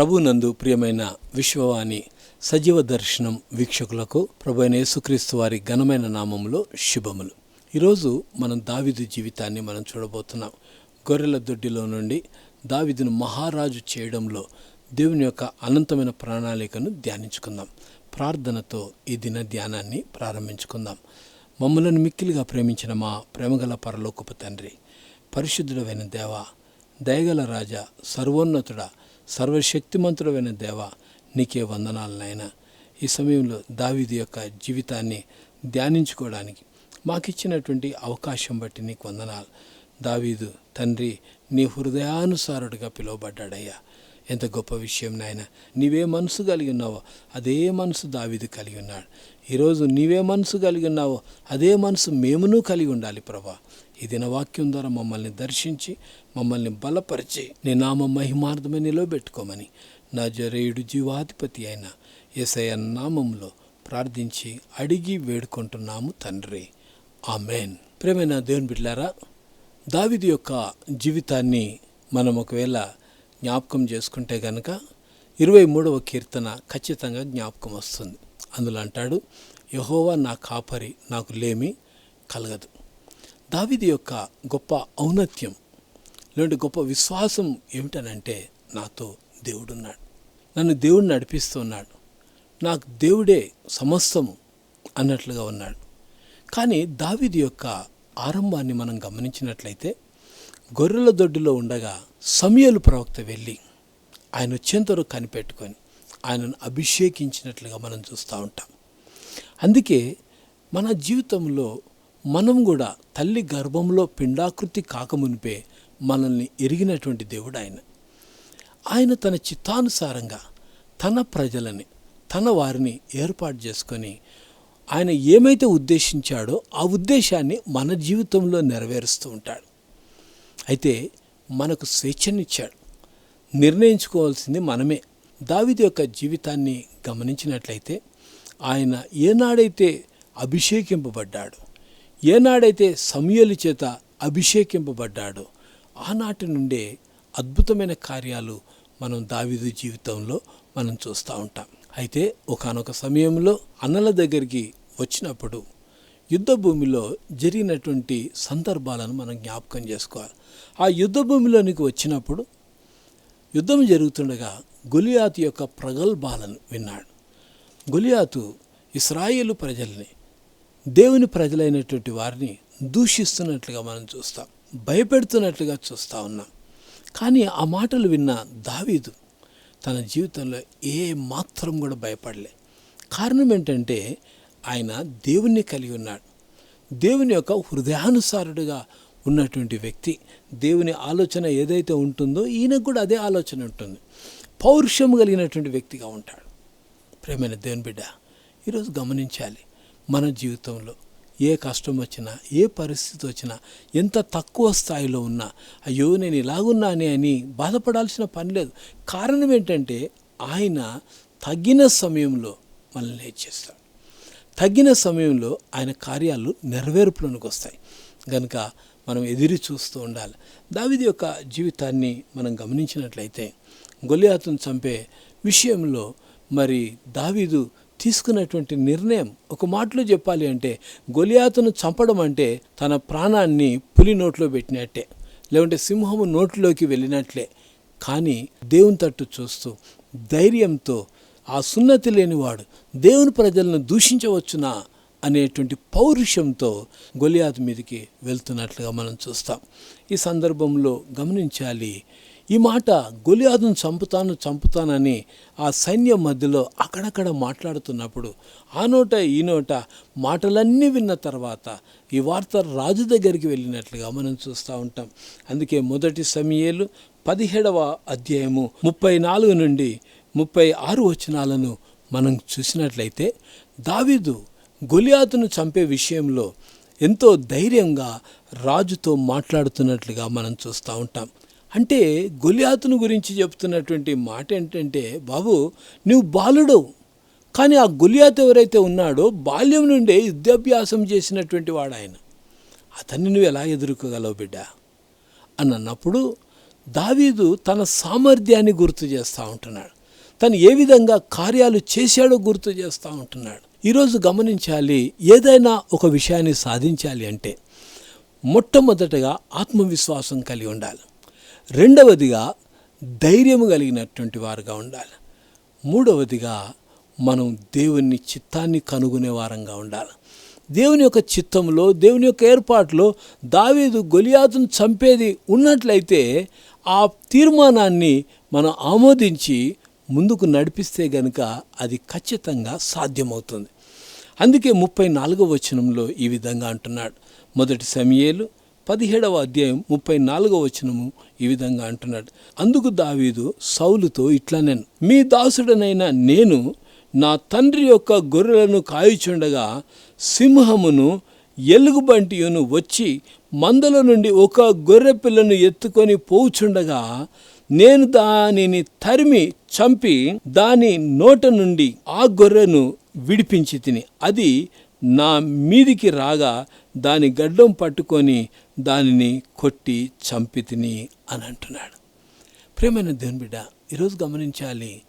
ప్రభునందు ప్రియమైన విశ్వవాణి సజీవ దర్శనం వీక్షకులకు ప్రభు అయిన యేసుక్రీస్తు వారి ఘనమైన నామంలో శుభములు. ఈరోజు మనం దావిదు జీవితాన్ని మనం చూడబోతున్నాం. గొర్రెల దొడ్డిలో నుండి దావిదును మహారాజు చేయడంలో దేవుని యొక్క అనంతమైన ప్రణాళికను ధ్యానించుకుందాం. ప్రార్థనతో ఈ దిన ధ్యానాన్ని ప్రారంభించుకుందాం. మమ్మలను మిక్కిలిగా ప్రేమించిన మా ప్రేమగల పరలోకపు తండ్రి పరిశుద్ధుడమైన దేవ దయగల రాజా సర్వోన్నతుడ సర్వశక్తిమంతుడమైన దేవ నీకే వందనాలు నాయన ఈ సమయంలో దావీదు యొక్క జీవితాన్ని ధ్యానించుకోవడానికి మాకిచ్చినటువంటి అవకాశం బట్టి నీకు వందనాలు. దావీదు తండ్రి నీ హృదయానుసారుడిగా పిలువబడ్డాడయ్యా. ఎంత గొప్ప విషయం నాయన. నీవే మనసు కలిగి ఉన్నావో అదే మనసు దావీదు కలిగి ఉన్నాడు. ఈరోజు నీవే మనసు కలిగి ఉన్నావో అదే మనసు మేమును కలిగి ఉండాలి ప్రభా. ఈ దినవాక్యం ద్వారా మమ్మల్ని దర్శించి మమ్మల్ని బలపరిచి నీ నామ మహిమార్థమే నిలబెట్టుకోమని నా జరేయుడు జీవాధిపతి అయిన ఎసయ నామంలో ప్రార్థించి అడిగి వేడుకుంటున్నాము తండ్రి. ఆమెన్. ప్రేమైన దేవుని బిడ్లారా దావిది యొక్క జీవితాన్ని మనం ఒకవేళ జ్ఞాపకం చేసుకుంటే గనక ఇరవై మూడవ కీర్తన ఖచ్చితంగా జ్ఞాపకం వస్తుంది. అందులో అంటాడు యహోవా నా కాపరి నాకు లేమి కలగదు. దావిది యొక్క గొప్ప ఔన్నత్యం లేదంటే గొప్ప విశ్వాసం ఏమిటనంటే నాతో దేవుడున్నాడు. నన్ను దేవుడు నడిపిస్తున్నాడు. నాకు దేవుడే సమస్తము అన్నట్లుగా ఉన్నాడు. కానీ దావిది యొక్క ఆరంభాన్ని మనం గమనించినట్లయితే గొర్రెల దొడ్డులో ఉండగా సమయలు ప్రవక్త వెళ్ళి ఆయన వచ్చేంతవరకు కనిపెట్టుకొని ఆయనను అభిషేకించినట్లుగా మనం చూస్తూ ఉంటాం. అందుకే మన జీవితంలో మనం కూడా తల్లి గర్భంలో పిండాకృతి కాకమునిపే మనల్ని ఎరిగినటువంటి దేవుడు ఆయన. ఆయన తన చిత్తానుసారంగా తన ప్రజలని తన వారిని ఏర్పాటు చేసుకొని ఆయన ఏమైతే ఉద్దేశించాడో ఆ ఉద్దేశాన్ని మన జీవితంలో నెరవేరుస్తూ ఉంటాడు. అయితే మనకు స్వేచ్ఛనిచ్చాడు. నిర్ణయించుకోవాల్సింది మనమే. దావిది యొక్క జీవితాన్ని గమనించినట్లయితే ఆయన ఏనాడైతే అభిషేకింపబడ్డాడు ఏనాడైతే సమయలు చేత అభిషేకింపబడ్డాడో ఆనాటి నుండే అద్భుతమైన కార్యాలు మనం దావిదు జీవితంలో మనం చూస్తూ ఉంటాం. అయితే ఒకనొక సమయంలో అన్నల దగ్గరికి వచ్చినప్పుడు యుద్ధ భూమిలో జరిగినటువంటి సందర్భాలను మనం జ్ఞాపకం చేసుకోవాలి. ఆ యుద్ధ భూమిలోనికి వచ్చినప్పుడు యుద్ధం జరుగుతుండగా గొలియాతు యొక్క ప్రగల్భాలను విన్నాడు. గొలియాతు ఇస్రాయేలు ప్రజల్ని దేవుని ప్రజలైనటువంటి వారిని దూషిస్తున్నట్లుగా మనం చూస్తాం. భయపెడుతున్నట్లుగా చూస్తూ ఉన్నాం. కానీ ఆ మాటలు విన్న దావీదు తన జీవితంలో ఏ మాత్రం కూడా భయపడలే. కారణం ఏంటంటే ఆయన దేవుణ్ణి కలిగి ఉన్నాడు. దేవుని యొక్క హృదయానుసారుడుగా ఉన్నటువంటి వ్యక్తి. దేవుని ఆలోచన ఏదైతే ఉంటుందో ఈయనకు కూడా అదే ఆలోచన ఉంటుంది. పౌరుషం కలిగినటువంటి వ్యక్తిగా ఉంటాడు. ప్రేమైన దేవుని బిడ్డ ఈరోజు గమనించాలి. మన జీవితంలో. ఏ కష్టం వచ్చినా ఏ పరిస్థితి వచ్చినా ఎంత తక్కువ స్థాయిలో ఉన్నా అయ్యో నేను ఇలాగున్నానే అని బాధపడాల్సిన పని లేదు. కారణం ఏంటంటే ఆయన తగిన సమయంలో మనల్ని హెచ్చిస్తాడు తగిన సమయంలో ఆయన కార్యాలు నెరవేర్పులోనికి వస్తాయి కనుక మనం ఎదిరి చూస్తూ ఉండాలి. దావిది యొక్క జీవితాన్ని మనం గమనించినట్లయితే గొలియాతును చంపే విషయంలో మరి దావీదు తీసుకున్నటువంటి నిర్ణయం ఒక మాటలో చెప్పాలి అంటే గొలియాతును చంపడం అంటే తన ప్రాణాన్ని పులి నోట్లో పెట్టినట్టే లేకుంటే సింహము నోట్లోకి వెళ్ళినట్లే. కానీ దేవుని తట్టు చూస్తూ ధైర్యంతో ఆ సున్నతి లేనివాడు దేవుని ప్రజలను దూషించవచ్చునా అనేటువంటి పౌరుషంతో గొలియాతు మీదకి వెళ్తున్నట్లుగా మనం చూస్తాం. ఈ సందర్భంలో గమనించాలి ఈ మాట గొలియాదును చంపుతాను చంపుతానని ఆ సైన్యం మధ్యలో అక్కడక్కడ మాట్లాడుతున్నప్పుడు ఆ నోట ఈ నోట మాటలన్నీ విన్న తర్వాత ఈ వార్త రాజు దగ్గరికి వెళ్ళినట్లుగా మనం చూస్తూ ఉంటాం. అందుకే మొదటి సమయలు పదిహేడవ అధ్యాయము ముప్పై నాలుగు నుండి ముప్పై ఆరు వచనాలను మనం చూసినట్లయితే దావీదు గొలియాతును చంపే విషయంలో ఎంతో ధైర్యంగా రాజుతో మాట్లాడుతున్నట్లుగా మనం చూస్తూ ఉంటాం. అంటే గొలియాతును గురించి చెప్తున్నటువంటి మాట ఏంటంటే బాబు నువ్వు బాలుడు కానీ ఆ గొలియాత్ ఎవరైతే ఉన్నాడో బాల్యం నుండే యుద్ధాభ్యాసం చేసినటువంటి వాడు ఆయన అతన్ని నువ్వు ఎలా ఎదుర్కోగలవు బిడ్డ? అని అన్నప్పుడు దావీదు తన సామర్థ్యాన్ని గుర్తు చేస్తూ ఉంటున్నాడు. తను ఏ విధంగా కార్యాలు చేశాడో గుర్తు చేస్తూ ఉంటున్నాడు. ఈరోజు గమనించాలి ఏదైనా ఒక విషయాన్ని సాధించాలి అంటే మొట్టమొదటగా ఆత్మవిశ్వాసం కలిగి ఉండాలి. రెండవదిగా ధైర్యము కలిగినటువంటి వారుగా ఉండాలి. మూడవదిగా మనం దేవుని చిత్తాన్ని కనుగొనే వారంగా ఉండాలి. దేవుని యొక్క చిత్తంలో దేవుని యొక్క ఏర్పాటులో దావీదు గొలియాతును చంపేది ఉన్నట్లయితే ఆ తీర్మానాన్ని మనం ఆమోదించి ముందుకు నడిపిస్తే గనుక అది ఖచ్చితంగా సాధ్యమవుతుంది. అందుకే ముప్పై నాలుగవ వచనంలో ఈ విధంగా అంటున్నాడు. మొదటి సమయేలు పదిహేడవ అధ్యాయం ముప్పై నాలుగవ వచనము ఈ విధంగా అంటున్నాడు. అందుకు దావీదు సౌలుతో ఇట్లా నేను మీ దాసుడనైన నేను నా తండ్రి యొక్క గొర్రెలను కాయుచుండగా సింహమును ఎలుగుబంటియును వచ్చి మందల నుండి ఒక గొర్రె పిల్లను ఎత్తుకొని పోవుచుండగా నేను దానిని తరిమి చంపి దాని నోట నుండి ఆ గొర్రెను విడిపించి తిని అది నా మీదికి రాగా దాని గడ్డం పట్టుకొని దానిని కొట్టి చంపి తిని అని అంటున్నాడు. ప్రేమైన దేవుని బిడ్డ ఈరోజు గమనించాలి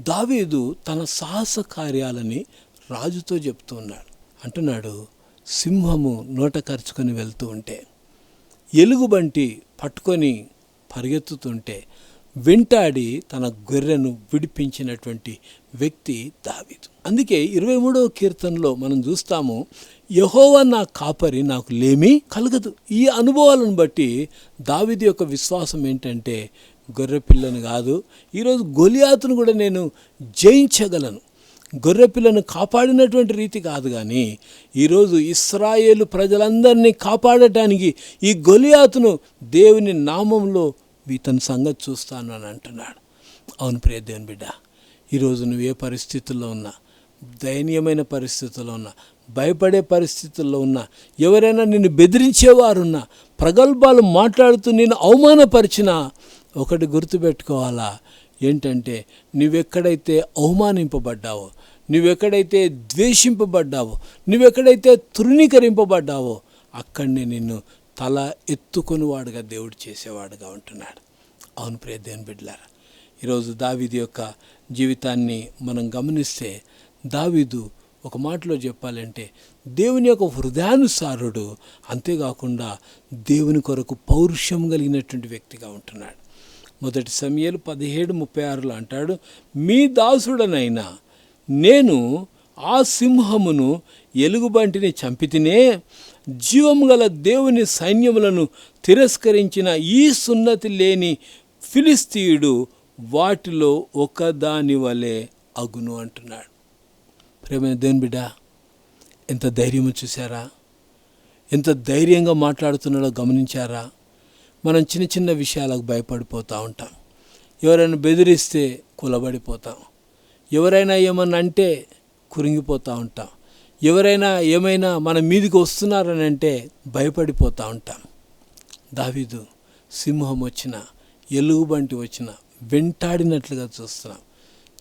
దావీదు తన సాహస కార్యాలని రాజుతో చెప్తూ ఉన్నాడు. అంటున్నాడు సింహము నోట ఖర్చుకొని వెళ్తూ ఉంటే ఎలుగుబంటి పట్టుకొని పరిగెత్తుతుంటే వెంటాడి తన గొర్రెను విడిపించినటువంటి వ్యక్తి దావీదు. అందుకే ఇరవై మూడవ కీర్తనలో మనం చూస్తాము యహోవ నా కాపరి నాకు లేమి కలగదు. ఈ అనుభవాలను బట్టి దావిది యొక్క విశ్వాసం ఏంటంటే గొర్రె పిల్లను కాదు ఈరోజు గొలియాతును కూడా నేను జయించగలను. గొర్రె పిల్లను కాపాడినటువంటి రీతి కాదు కానీ ఈరోజు ఇస్రాయేలు ప్రజలందరినీ కాపాడటానికి ఈ గొలియాతును దేవుని నామంలో ఇతని సంగతి చూస్తాను అని అంటున్నాడు. అవును ప్రియ దేవుని బిడ్డ ఈరోజు నువ్వు ఏ పరిస్థితుల్లో ఉన్నా దయనీయమైన పరిస్థితుల్లో ఉన్నా భయపడే పరిస్థితుల్లో ఉన్నా ఎవరైనా నిన్ను బెదిరించేవారున్నా ప్రగల్భాలు మాట్లాడుతూ నేను అవమానపరిచినా ఒకటి గుర్తుపెట్టుకోవాలా? ఏంటంటే నువ్వెక్కడైతే అవమానింపబడ్డావో నువ్వెక్కడైతే ద్వేషింపబడ్డావో నువ్వెక్కడైతే తృణీకరింపబడ్డావో అక్కడనే నిన్ను తల ఎత్తుకొనివాడుగా దేవుడు చేసేవాడుగా ఉంటున్నాడు. అవును ప్రియ దేవుని బిడ్డలారా ఈరోజు దావీదు యొక్క జీవితాన్ని మనం గమనిస్తే దావీదు ఒక మాటలో చెప్పాలంటే దేవుని యొక్క హృదయానుసారుడు అంతేకాకుండా దేవుని కొరకు పౌరుషం కలిగినటువంటి వ్యక్తిగా ఉంటున్నాడు. మొదటి సమయాలు పదిహేడు ముప్పై ఆరులో అంటాడు మీ దాసుడనైనా నేను ఆ సింహమును ఎలుగుబంటిని చంపితినే జీవం గల దేవుని సైన్యములను తిరస్కరించిన ఈ సున్నతి లేని ఫిలిస్తీయుడు వాటిలో ఒకదాని వలె అగును అంటున్నాడు. ప్రేమైన దేవుని బిడ్డ ఎంత ధైర్యము చూసారా ఎంత ధైర్యంగా మాట్లాడుతున్నాడో గమనించారా? మనం చిన్న చిన్న విషయాలకు భయపడిపోతూ ఉంటాం. ఎవరైనా బెదిరిస్తే కులబడిపోతాం. ఎవరైనా ఏమన్నా అంటే కురింగిపోతూ ఉంటాం. ఎవరైనా ఏమైనా మన మీదికి వస్తున్నారని అంటే భయపడిపోతూ ఉంటాం. దావీదు సింహం వచ్చిన ఎలుగుబంటి వచ్చిన వెంటాడినట్లుగా చూస్తున్నాం.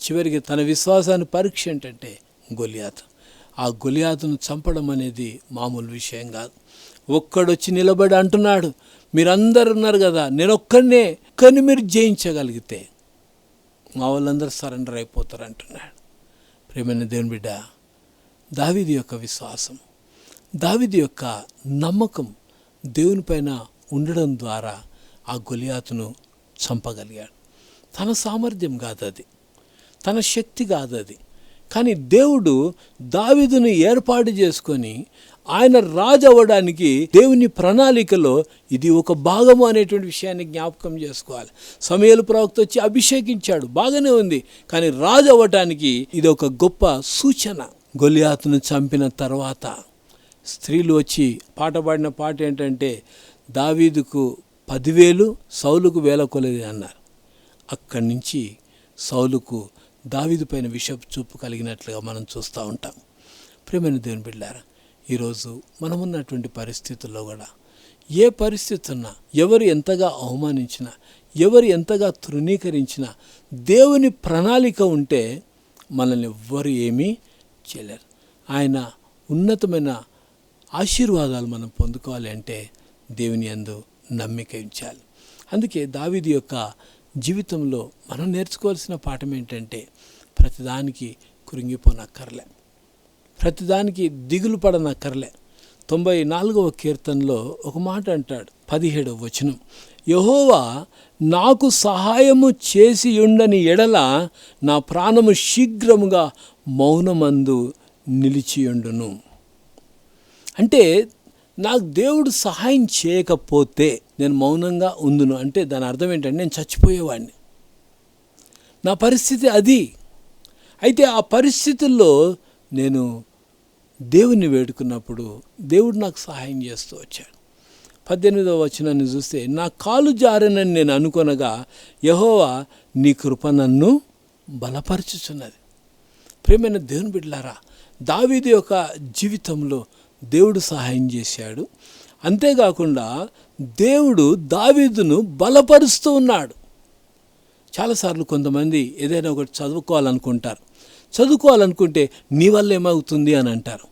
చివరికి తన విశ్వాసాన్ని పరీక్ష ఏంటంటే గొలియాత. ఆ గొలియాతును చంపడం అనేది మామూలు విషయం కాదు. ఒక్కడొచ్చి నిలబడి అంటున్నాడు మీరందరు ఉన్నారు కదా నేను ఒక్కడనే కానీ మీరు జయించగలిగితే. మా వాళ్ళందరూ సరెండర్ అయిపోతారు అంటున్నాడు ప్రేమైన దేవుని బిడ్డ దావిది యొక్క విశ్వాసం దావిది యొక్క నమ్మకం దేవునిపైన ఉండడం ద్వారా ఆ గొలియాతును చంపగలిగాడు. తన సామర్థ్యం కాదు అది తన శక్తి కాదు అది. కానీ దేవుడు దావిదును ఏర్పాటు చేసుకొని ఆయన రాజు అవ్వడానికి దేవుని ప్రణాళికలో ఇది ఒక భాగము అనేటువంటి విషయాన్ని జ్ఞాపకం చేసుకోవాలి. సమయాలు ప్రవక్త వచ్చి అభిషేకించాడు బాగానే ఉంది. కానీ రాజు అవ్వటానికి ఇది ఒక గొప్ప సూచన. గొలియాతును చంపిన తర్వాత స్త్రీలు వచ్చి పాట పాడిన పాట ఏంటంటే దావీదుకు పదివేలు సౌలుకు వేల కొలది అన్నారు. అక్కడి నుంచి సౌలుకు దావీదు పైన విషపు చూపు కలిగినట్లుగా మనం చూస్తూ ఉంటాం. ప్రేమైన దేవుని బిడ్డారా ఈరోజు మనమున్నటువంటి పరిస్థితుల్లో కూడా ఏ పరిస్థితి ఉన్నా ఎవరు ఎంతగా అవమానించినా ఎవరు ఎంతగా తృణీకరించినా దేవుని ప్రణాళిక ఉంటే మనల్ని ఎవ్వరు ఏమీ చేయలేరు. ఆయన ఉన్నతమైన ఆశీర్వాదాలు మనం పొందుకోవాలి అంటే దేవుని అందు నమ్మిక ఉంచాలి. అందుకే దావిది యొక్క జీవితంలో మనం నేర్చుకోవాల్సిన పాఠం ఏంటంటే ప్రతిదానికి కృంగిపోనక్కర్లే ప్రతిదానికి దిగులు పడనక్కర్లే తొంభై నాలుగవ కీర్తనలో ఒక మాట అంటాడు పదిహేడవ వచనం. యహోవా నాకు సహాయము చేసి ఉండని ఎడల నా ప్రాణము శీఘ్రముగా మౌనమందు నిలిచియుండును. అంటే నాకు దేవుడు సహాయం చేయకపోతే నేను మౌనంగా ఉందును. అంటే దాని అర్థం ఏంటంటే నేను చచ్చిపోయేవాడిని. నా పరిస్థితి అది. అయితే ఆ పరిస్థితుల్లో నేను దేవుణ్ణి వేడుకున్నప్పుడు దేవుడు నాకు సహాయం చేస్తూ వచ్చాడు. పద్దెనిమిదవ వచనాన్ని చూస్తే నా కాలు జారనని నేను అనుకొనగా యహోవా నీ కృప నన్ను బలపరచుచున్నది. ప్రేమైన దేవుని బిడ్డలారా దావీది యొక్క జీవితంలో దేవుడు సహాయం చేశాడు. అంతేకాకుండా దేవుడు దావీదును బలపరుస్తూ ఉన్నాడు. చాలాసార్లు కొంతమంది ఏదైనా ఒకటి చదువుకోవాలనుకుంటారు. చదువుకోవాలనుకుంటే నీ వల్ల ఏమవుతుంది అని అంటారు.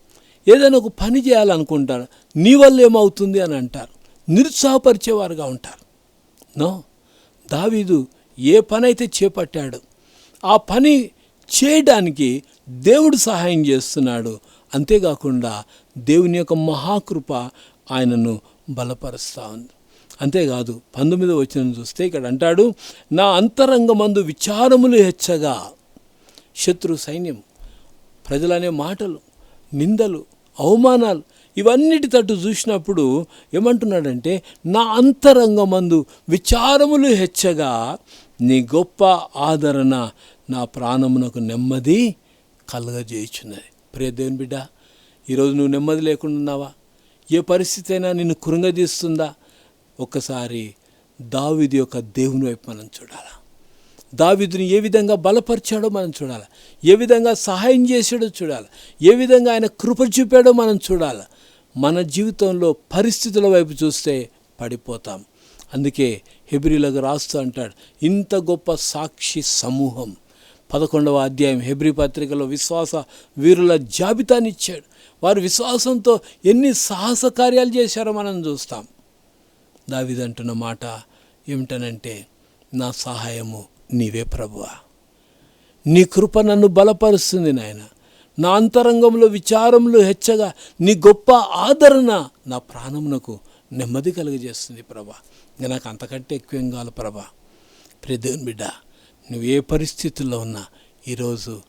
ఏదైనా ఒక పని చేయాలనుకుంటారు నీ వల్ల ఏమవుతుంది అని అంటారు. నిరుత్సాహపరిచేవారుగా ఉంటారు. నో దావీదు ఏ పని అయితే చేపట్టాడో ఆ పని చేయడానికి దేవుడు సహాయం చేస్తున్నాడు. అంతేకాకుండా దేవుని యొక్క మహాకృప ఆయనను బలపరుస్తూ ఉంది. అంతేకాదు పంతొమ్మిదో వచ్చిన చూస్తే ఇక్కడ అంటాడు నా అంతరంగమందు విచారములు హెచ్చగా. శత్రు సైన్యం ప్రజలనే మాటలు నిందలు అవమానాలు ఇవన్నిటి తట్టు చూసినప్పుడు ఏమంటున్నాడంటే నా అంతరంగమందు విచారములు హెచ్చగా. నీ గొప్ప ఆదరణ నా ప్రాణమునకు నెమ్మది కలగజేయుచున్నది. ప్రియ దేవుని బిడ్డ ఈరోజు నువ్వు నెమ్మది లేకుండా ఉన్నావా? ఏ పరిస్థితి అయినా నిన్ను కృంగదీస్తుందా? ఒక్కసారి దావిది యొక్క దేవుని వైపు మనం చూడాలా? దావిదుని ఏ విధంగా బలపరిచాడో మనం చూడాలి? ఏ విధంగా సహాయం చేశాడో చూడాలి? ఏ విధంగా ఆయన కృప చూపాడో మనం చూడాలి? మన జీవితంలో పరిస్థితుల వైపు చూస్తే పడిపోతాం. అందుకే హెబ్రిలకు రాస్తూ అంటాడు ఇంత గొప్ప సాక్షి సమూహం పదకొండవ అధ్యాయం హెబ్రి పత్రికలో విశ్వాస వీరుల జాబితాని ఇచ్చాడు. వారు విశ్వాసంతో ఎన్ని సాహస కార్యాలు చేశారో మనం చూస్తాం. దావిదంటున్న మాట ఏమిటనంటే నా సహాయము నీవే ప్రభువా. నీ కృప నన్ను బలపరుస్తుంది నాయన. నా అంతరంగంలో విచారములు హెచ్చగా నీ గొప్ప ఆదరణ నా ప్రాణమునకు నెమ్మది కలుగజేస్తుంది ప్రభా. నాకు అంతకంటే ఎక్కువేం కావాలి ప్రభా? ప్రియ బిడ్డ నువ్వు ఏ పరిస్థితుల్లో ఉన్నా ఈరోజు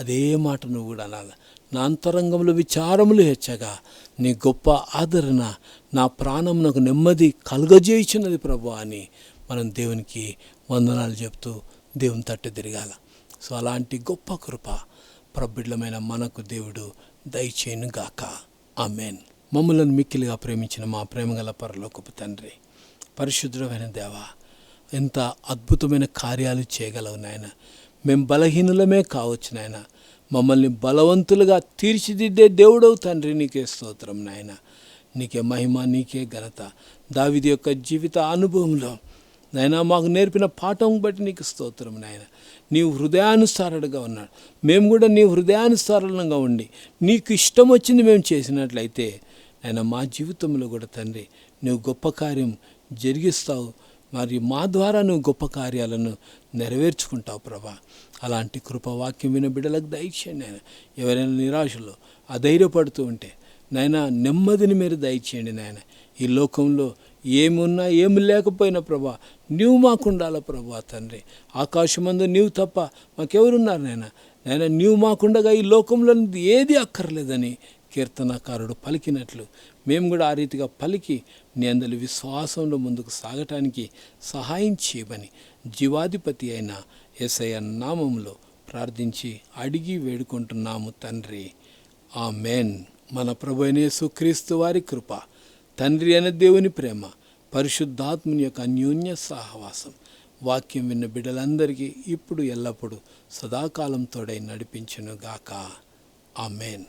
అదే మాట నువ్వు కూడా అనాలి. నా అంతరంగంలో విచారములు హెచ్చగా నీ గొప్ప ఆదరణ నా ప్రాణం నాకు నెమ్మది కలుగజేయుచున్నది ప్రభు అని మనం దేవునికి వందనాలు చెప్తూ దేవుని తట్టు తిరగాల. సో అలాంటి గొప్ప కృప ప్రబిడ్లమైన మనకు దేవుడు దయచేయను గాక ఆమెన్. మమ్మలను మిక్కిలిగా ప్రేమించిన మా ప్రేమగల పరలోకపు తండ్రి పరిశుద్ధమైన దేవా ఎంత అద్భుతమైన కార్యాలు చేయగలవు నాయన. మేము బలహీనులమే కావచ్చు నాయన. మమ్మల్ని బలవంతులుగా తీర్చిదిద్దే దేవుడవు తండ్రి నీకే స్తోత్రం నాయన. నీకే మహిమ నీకే ఘనత. దావిది యొక్క జీవిత అనుభవంలో నాయన మాకు నేర్పిన పాఠం బట్టి నీకు స్తోత్రం నాయన. నీవు హృదయానుసారుడుగా ఉన్నాడు మేము కూడా నీ హృదయానుసారంగా ఉండి నీకు ఇష్టం వచ్చింది మేము చేసినట్లయితే ఆయన మా జీవితంలో కూడా తండ్రి నువ్వు గొప్ప కార్యం జరిగిస్తావు. మరి మా ద్వారా నువ్వు గొప్ప కార్యాలను నెరవేర్చుకుంటావు ప్రభా. అలాంటి కృపవాక్యం విన బిడ్డలకు దయచేయండి నాయన. ఎవరైనా నిరాశలో అధైర్యపడుతూ ఉంటే నాయన నెమ్మదిని మీరు దయచేయండి నాయన. ఈ లోకంలో ఏమున్నా ఏమి లేకపోయినా ప్రభా నీవు మాకుండాల ప్రభా తండ్రి. ఆకాశమందు నీవు తప్ప మాకెవరున్నారు నాయన? నాయన నీవు మాకుండగా ఈ లోకంలో ఏది అక్కర్లేదని కీర్తనకారుడు పలికినట్లు మేము కూడా ఆ రీతిగా పలికి నీ అందరి విశ్వాసంలో ముందుకు సాగటానికి సహాయం చేయమని జీవాధిపతి అయిన ఎస్ఐ నామంలో ప్రార్థించి అడిగి వేడుకుంటున్నాము తండ్రి. ఆ మేన్ మన ప్రభునేసు క్రీస్తు వారి కృప తండ్రి అయిన దేవుని ప్రేమ పరిశుద్ధాత్ముని యొక్క అన్యోన్య సహవాసం వాక్యం విన్న బిడ్డలందరికీ ఇప్పుడు ఎల్లప్పుడూ సదాకాలం తోడై నడిపించునుగాక. మేన్